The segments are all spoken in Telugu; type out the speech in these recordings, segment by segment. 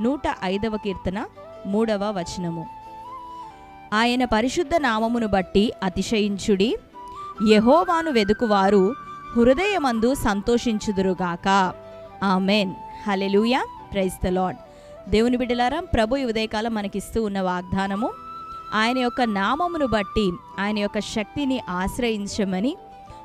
నూట ఐదవ కీర్తన మూడవ వచనము. ఆయన పరిశుద్ధ నామమును బట్టి అతిశయించుడి. యహోవాను వెదుకువారు హృదయమందు సంతోషించుదురుగాక. Amen. Hallelujah praise the Lord దేవుని బిడ్డలారా ప్రభు ఈ ఉదయకాలం మనకిస్తూ ఉన్న వాగ్దానము ఆయన యొక్క నామమును బట్టి ఆయన యొక్క శక్తిని ఆశ్రయించమని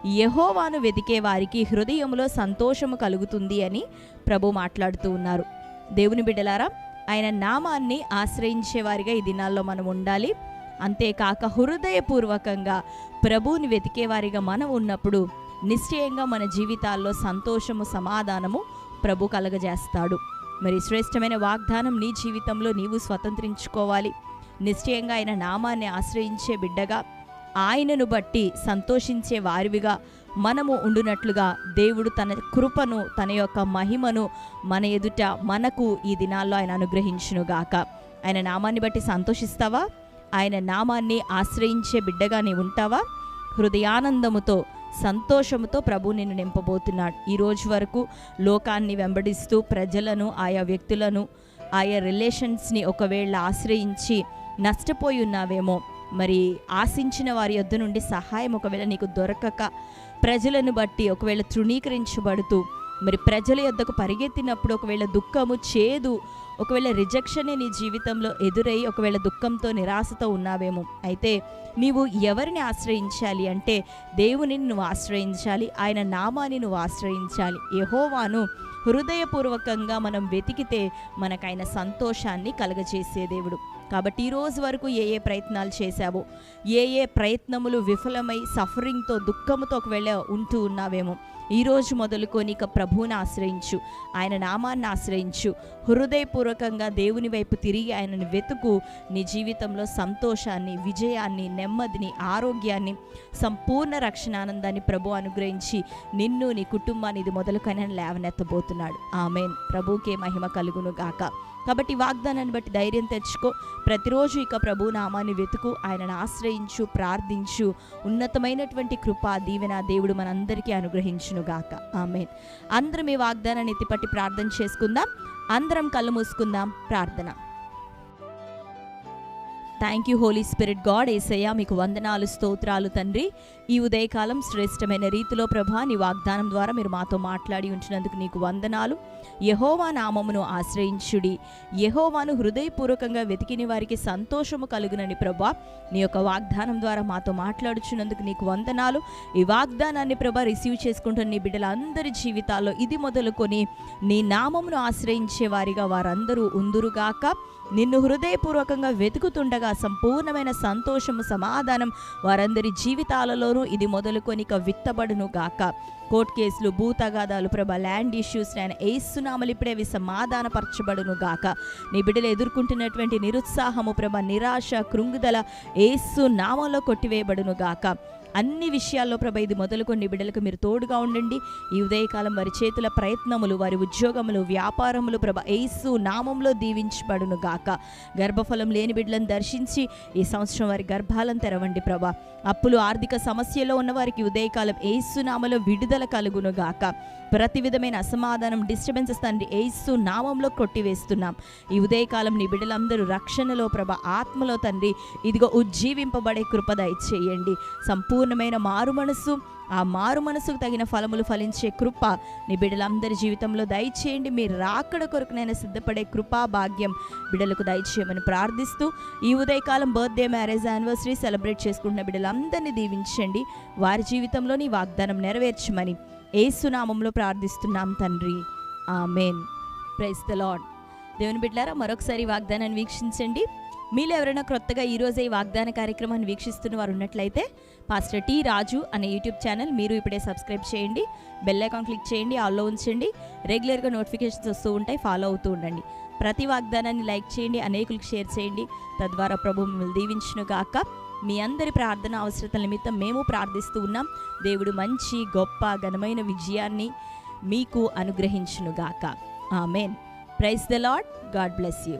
యహోవాను వెతికే వారికి హృదయములో సంతోషము కలుగుతుంది అని ప్రభు మాట్లాడుతూ ఉన్నారు. దేవుని బిడ్డలారా ఆయన నామాన్ని ఆశ్రయించేవారిగా ఈ దినాల్లో మనం ఉండాలి. అంతేకాక హృదయపూర్వకంగా ప్రభువుని వెతికేవారిగా మనం ఉన్నప్పుడు నిశ్చయంగా మన జీవితాల్లో సంతోషము సమాధానము ప్రభు కలగజేస్తాడు. మరి శ్రేష్టమైన వాగ్దానం నీ జీవితంలో నీవు స్వతంత్రించుకోవాలి. నిశ్చయంగా ఆయన నామాన్ని ఆశ్రయించే బిడ్డగా ఆయనను బట్టి సంతోషించే వారివిగా మనము ఉండునట్లుగా దేవుడు తన కృపను తన యొక్క మహిమను మన ఎదుట మనకు ఈ దినాల్లో ఆయన అనుగ్రహించునుగాక. ఆయన నామాన్ని బట్టి సంతోషిస్తావా? ఆయన నామాన్ని ఆశ్రయించే బిడ్డగా నీవు ఉంటావా? హృదయానందముతో సంతోషముతో ప్రభు నిన్ను నింపబోతున్నాడు. ఈ రోజు వరకు లోకాన్ని వెంబడిస్తూ ప్రజలను ఆయా వ్యక్తులను ఆయా రిలేషన్స్ని ఒకవేళ ఆశ్రయించి నష్టపోయి ఉన్నావేమో మరి ఆశించిన వారి యొద్ద నుండి సహాయం ఒకవేళ నీకు దొరకక ప్రజలను బట్టి ఒకవేళ తృణీకరించబడుతూ మరి ప్రజల యొద్దకు పరిగెత్తినప్పుడు ఒకవేళ దుఃఖము చేదు ఒకవేళ రిజెక్షనే నీ జీవితంలో ఎదురై ఒకవేళ దుఃఖంతో నిరాశతో ఉన్నావేమో అయితే నీవు ఎవరిని ఆశ్రయించాలి అంటే దేవుని నువ్వు ఆశ్రయించాలి ఆయన నామాన్ని నువ్వు ఆశ్రయించాలి. యహోవాను హృదయపూర్వకంగా మనం వెతికితే మనకైన సంతోషాన్ని కలగజేసే దేవుడు. కాబట్టి ఈ రోజు వరకు ఏ ఏ ప్రయత్నాలు చేశావో ఏ ఏ ప్రయత్నములు విఫలమై సఫరింగ్తో దుఃఖముతో ఒకవేళ ఉంటూ ఉన్నావేమో ఈరోజు మొదలుకొని ఇక ప్రభువుని ఆశ్రయించు ఆయన నామాన్ని ఆశ్రయించు హృదయపూర్వకంగా దేవుని వైపు తిరిగి ఆయనను వెతుకు నీ జీవితంలో సంతోషాన్ని విజయాన్ని నెమ్మదిని ఆరోగ్యాన్ని సంపూర్ణ రక్షణ ఆనందాన్ని ప్రభు అనుగ్రహించి నిన్ను నీ కుటుంబాన్ని ఇది మొదలుకొని లేవనెత్తబోతున్నాడు. ఆమెన్. ప్రభుకే మహిమ కలుగును గాక. కాబట్టి వాగ్దానాన్ని బట్టి ధైర్యం తెచ్చుకో. ప్రతిరోజు ఇక ప్రభు నామాన్ని వెతుకు ఆయనను ఆశ్రయించు ప్రార్థించు. ఉన్నతమైనటువంటి కృప దీవెన దేవుడు మనందరికీ అనుగ్రహించునుగాక ఆమెన్. అందరం ఈ వాగ్దానాన్ని ఎత్తిపట్టి ప్రార్థన చేసుకుందాం. అందరం కళ్ళు మూసుకుందాం ప్రార్థన. Thank you Holy Spirit God Yesayya మీకు వందనాలు స్తోత్రాలు తండ్రి. ఈ ఉదయకాలం శ్రేష్టమైన రీతిలో ప్రభా నీ వాగ్దానం ద్వారా మీరు మాతో మాట్లాడి ఉంచినందుకు నీకు వందనాలు. యహోవా నామమును ఆశ్రయించుడి. యహోవాను హృదయపూర్వకంగా వెతికిన వారికి సంతోషము కలుగునని ప్రభా నీ యొక్క వాగ్దానం ద్వారా మాతో మాట్లాడుచున్నందుకు నీకు వందనాలు. ఈ వాగ్దానాన్ని ప్రభా రిసీవ్ చేసుకుంటున్న నీ బిడ్డలందరి జీవితాల్లో ఇది మొదలుకొని నీ నామమును ఆశ్రయించే వారిగా వారందరూ ఉందురుగాక. నిన్ను హృదయపూర్వకంగా వెతుకుతుండగా సంపూర్ణమైన సంతోషము సమాధానం వారందరి జీవితాలలోనూ ఇది మొదలుకొని విత్తబడును గాక. కోర్ట్ కేసులు భూతగాదాలు ప్రభ ల్యాండ్ ఇష్యూస్ నేను ఏస్తున్నామలు ఇప్పుడే అవి సమాధానపరచబడును గాక. నీ బిడ్డలు ఎదుర్కొంటున్నటువంటి నిరుత్సాహము ప్రభ నిరాశ కృంగుదల ఏసు నామంలో కొట్టివేయబడును గాక. అన్ని విషయాల్లో ప్రభ ఇది మొదలుకొని బిడ్డలకు మీరు తోడుగా ఉండండి. ఈ ఉదయకాలం వారి చేతుల ప్రయత్నములు వారి ఉద్యోగములు వ్యాపారములు ప్రభ ఏసు నామంలో దీవించబడును గాక. గర్భఫలం లేని బిడ్డలను దర్శించి ఈ సంవత్సరం వారి గర్భాలను తెరవండి ప్రభ. అప్పులు ఆర్థిక సమస్యలో ఉన్న వారికి ఉదయకాలం ఏసు నామలో విడుదల కలుగును గాక. ప్రతి విధమైన అసమాధానం డిస్టర్బెన్సెస్ తండ్రి ఏసు నామంలో కొట్టివేస్తున్నాం. ఈ ఉదయకాలం నీ బిడ్డలందరూ రక్షణలో ప్రభ ఆత్మలో తండ్రి ఇదిగో ఉజ్జీవింపబడే కృప దయచేయండి. పరిపూర్ణమైన మారు మనసు ఆ మారు మనసుకు తగిన ఫలములు ఫలించే కృప నీ బిడ్డలందరి జీవితంలో దయచేయండి. మీరు రాకడ కొరకునైనా సిద్ధపడే కృపా భాగ్యం బిడ్డలకు దయచేయమని ప్రార్థిస్తూ ఈ ఉదయకాలం బర్త్డే మ్యారేజ్ యానివర్సరీ సెలబ్రేట్ చేసుకుంటున్న బిడ్డలందరినీ దీవించండి. వారి జీవితంలో నీ వాగ్దానం నెరవేర్చమని ఏసునామంలో ప్రార్థిస్తున్నాం తండ్రి. ఆమెన్. ప్రైస్ ద లాడ్ దేవుని బిడ్డారా మరొకసారి వాగ్దానాన్ని వీక్షించండి. మీలో ఎవరైనా క్రొత్తగా ఈరోజే ఈ వాగ్దాన కార్యక్రమాన్ని వీక్షిస్తున్న వారు ఉన్నట్లయితే పాస్టర్ టీ రాజు అనే యూట్యూబ్ ఛానల్ మీరు ఇప్పుడే సబ్స్క్రైబ్ చేయండి బెల్ ఐకాన్ క్లిక్ చేయండి ఆల్లో ఉంచండి రెగ్యులర్గా నోటిఫికేషన్స్ వస్తూ ఉంటాయి ఫాలో అవుతూ ఉండండి. ప్రతి వాగ్దానాన్ని లైక్ చేయండి అనేకులకు షేర్ చేయండి. తద్వారా ప్రభు మిమ్మల్ని దీవించును గాక. మీ అందరి ప్రార్థన అవసరతల నిమిత్తం మేము ప్రార్థిస్తూ ఉన్నాం. దేవుడు మంచి గొప్ప ఘనమైన విజయాన్ని మీకు అనుగ్రహించును గాక. Amen. Praise the Lord God bless you.